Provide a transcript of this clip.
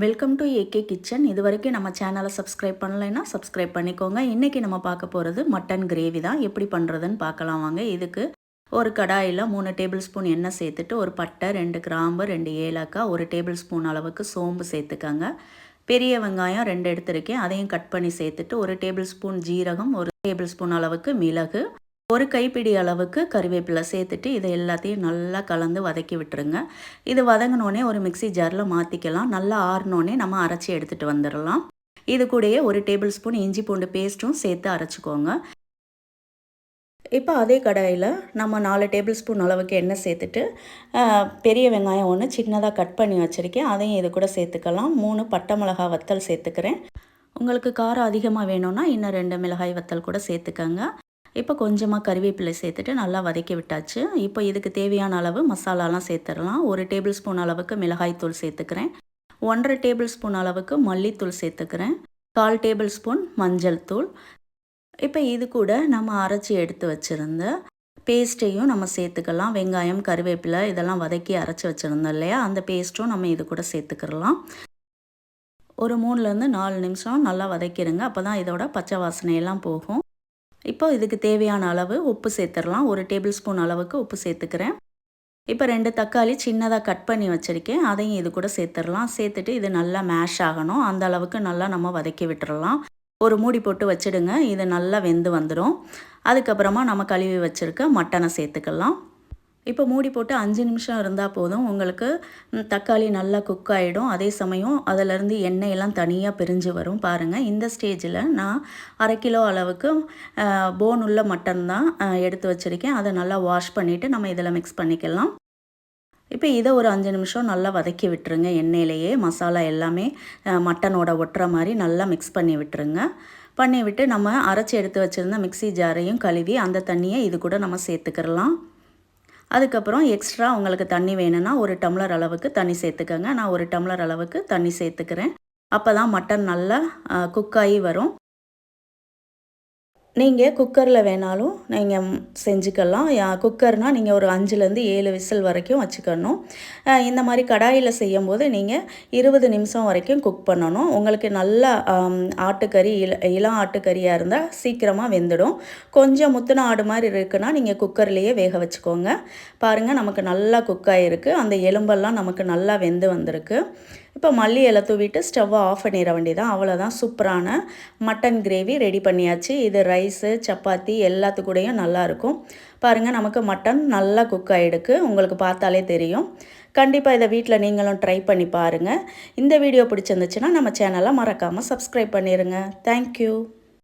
Welcome to AK kitchen இது வரைக்கும் நம்ம சேனலை சப்ஸ்கிரைப் பண்ணலைன்னா சப்ஸ்கிரைப் பண்ணிக்கோங்க. இன்றைக்கி நம்ம பார்க்க போகிறது மட்டன் கிரேவி தான். எப்படி பண்ணுறதுன்னு பார்க்கலாம் வாங்க. இதுக்கு ஒரு கடாயில் மூணு டேபிள் ஸ்பூன் எண்ணெய் சேர்த்துட்டு ஒரு பட்டை ரெண்டு கிராம்பு ரெண்டு ஏலக்காய் ஒரு டேபிள் ஸ்பூன் அளவுக்கு சோம்பு சேர்த்துக்கங்க. பெரிய வெங்காயம் ரெண்டு எடுத்திருக்கேன். அதையும் கட் பண்ணி சேர்த்துட்டு ஒரு டேபிள் ஸ்பூன் ஜீரகம் ஒரு டேபிள் ஸ்பூன் அளவுக்கு மிளகு ஒரு கைப்பிடி அளவுக்கு கறிவேப்பிலை சேர்த்துட்டு இதை எல்லாத்தையும் நல்லா கலந்து வதக்கி விட்டுருங்க. இது வதங்கினோடனே ஒரு மிக்சி ஜாரில் மாற்றிக்கலாம் நல்லா ஆறினோடனே நம்ம அரைச்சி எடுத்துகிட்டு வந்துடலாம். இது கூடயே ஒரு டேபிள் ஸ்பூன் இஞ்சி பூண்டு பேஸ்ட்டும் சேர்த்து அரைச்சிக்கோங்க. இப்போ அதே கடாயில் நம்ம நாலு டேபிள் ஸ்பூன் அளவுக்கு எண்ணெய் சேர்த்துட்டு பெரிய வெங்காயம் ஒன்று சின்னதாக கட் பண்ணி வச்சுருக்கேன். அதையும் இது கூட சேர்த்துக்கலாம். மூணு பட்டை மிளகா வத்தல் சேர்த்துக்கிறேன். உங்களுக்கு காரம் அதிகமாக வேணும்னா இன்னும் ரெண்டு மிளகாய் வத்தல் கூட சேர்த்துக்கங்க. இப்போ கொஞ்சமாக கறிவேப்பிலை சேர்த்துட்டு நல்லா வதக்கி விட்டாச்சு. இப்போ இதுக்கு தேவையான அளவு மசாலாலாம் சேர்த்துடலாம். ஒரு டேபிள் ஸ்பூன் அளவுக்கு மிளகாய்த்தூள் சேர்த்துக்கிறேன். ஒன்றரை டேபிள் ஸ்பூன் அளவுக்கு மல்லித்தூள் சேர்த்துக்கிறேன். கால் டேபிள் ஸ்பூன் மஞ்சள் தூள். இப்போ இது கூட நம்ம அரைச்சி எடுத்து வச்சுருந்த பேஸ்ட்டையும் நம்ம சேர்த்துக்கலாம். வெங்காயம் கருவேப்பிலை இதெல்லாம் வதக்கி அரைச்சி வச்சுருந்தோம் இல்லையா? அந்த பேஸ்ட்டும் நம்ம இது கூட சேர்த்துக்கிறலாம் ஒரு மூணுலேருந்து நாலு நிமிஷம் நல்லா வதக்கிடுங்க. அப்போ தான் இதோட பச்சை வாசனையெல்லாம் போகும். இப்போ இதுக்கு தேவையான அளவு உப்பு சேர்த்துடலாம். ஒரு டேபிள் ஸ்பூன் அளவுக்கு உப்பு சேர்த்துக்கிறேன். இப்போ ரெண்டு தக்காளி சின்னதாக கட் பண்ணி வச்சுருக்கேன். அதையும் இது கூட சேர்த்துடலாம். சேர்த்துட்டு இது நல்லா மேஷ் ஆகணும். அந்த அளவுக்கு நல்லா நம்ம வதக்கி விட்டுறலாம். ஒரு மூடி போட்டு வச்சுடுங்க. இது நல்லா வெந்து வந்துடும். அதுக்கப்புறமா நம்ம கழுவி வச்சுருக்க மட்டனை சேர்த்துக்கலாம். இப்போ மூடி போட்டு அஞ்சு நிமிஷம் இருந்தால் போதும். உங்களுக்கு தக்காளி நல்லா குக் ஆகிடும் அதே சமயம் அதிலேருந்து எண்ணெயெல்லாம் தனியாக பிரிஞ்சு வரும். பாருங்கள் இந்த ஸ்டேஜில் நான் அரை கிலோ அளவுக்கு போன் உள்ள மட்டன் தான் எடுத்து வச்சுருக்கேன். அதை நல்லா வாஷ் பண்ணிவிட்டு நம்ம இதில் மிக்ஸ் பண்ணிக்கலாம். இப்போ இதை ஒரு அஞ்சு நிமிஷம் நல்லா வதக்கி விட்டுருங்க. எண்ணெயிலேயே மசாலா எல்லாமே மட்டனோட ஒட்டுற மாதிரி நல்லா மிக்ஸ் பண்ணி விட்டுருங்க. பண்ணி விட்டு நம்ம அரைச்சி எடுத்து வச்சுருந்த மிக்சி ஜாரையும் கழுவி அந்த தண்ணியை இது கூட நம்ம சேர்த்துக்கிறலாம் அதுக்கப்புறம் எக்ஸ்ட்ரா உங்களுக்கு தண்ணி வேணும்னா ஒரு டம்ளர் அளவுக்கு தண்ணி சேர்த்துக்கோங்க. நான் ஒரு டம்ளர் அளவுக்கு தண்ணி சேர்த்துக்கிறேன். அப்போ தான் மட்டன் நல்லா குக்காகி வரும். நீங்கள் குக்கரில் வேணாலும் நீங்கள் செஞ்சுக்கலாம். குக்கர்னால் நீங்கள் ஒரு அஞ்சுலேருந்து ஏழு விசில் வரைக்கும் வச்சுக்கணும். இந்த மாதிரி கடாயில் செய்யும்போது நீங்கள் இருபது நிமிஷம் வரைக்கும் குக் பண்ணணும். உங்களுக்கு நல்ல ஆட்டுக்கறி இள இளம் ஆட்டுக்கறியாக இருந்தால் சீக்கிரமாக வெந்துடும். கொஞ்சம் முத்தின ஆடு மாதிரி இருக்குன்னா நீங்கள் குக்கர்லேயே வேக வச்சுக்கோங்க. பாருங்கள் நமக்கு நல்லா குக் ஆகிருக்கு அந்த எலும்பெல்லாம் நமக்கு நல்லா வெந்து வந்திருக்கு. இப்போ மல்லி இலை தூவிட்டு ஸ்டவ்வை ஆஃப் பண்ணிட வேண்டியதான் அவ்வளோதான் சூப்பரான மட்டன் கிரேவி ரெடி பண்ணியாச்சு. இது ரைஸு சப்பாத்தி எல்லாத்துக்கூடையும் நல்லாயிருக்கும். பாருங்கள் நமக்கு மட்டன் நல்லா குக் ஆகிடுக்கு உங்களுக்கு பார்த்தாலே தெரியும். கண்டிப்பாக இதை வீட்டில் நீங்களும் ட்ரை பண்ணி பாருங்கள் இந்த வீடியோ பிடிச்சிருந்துச்சுன்னா நம்ம சேனலை மறக்காமல் சப்ஸ்கிரைப் பண்ணிடுங்க தேங்க்யூ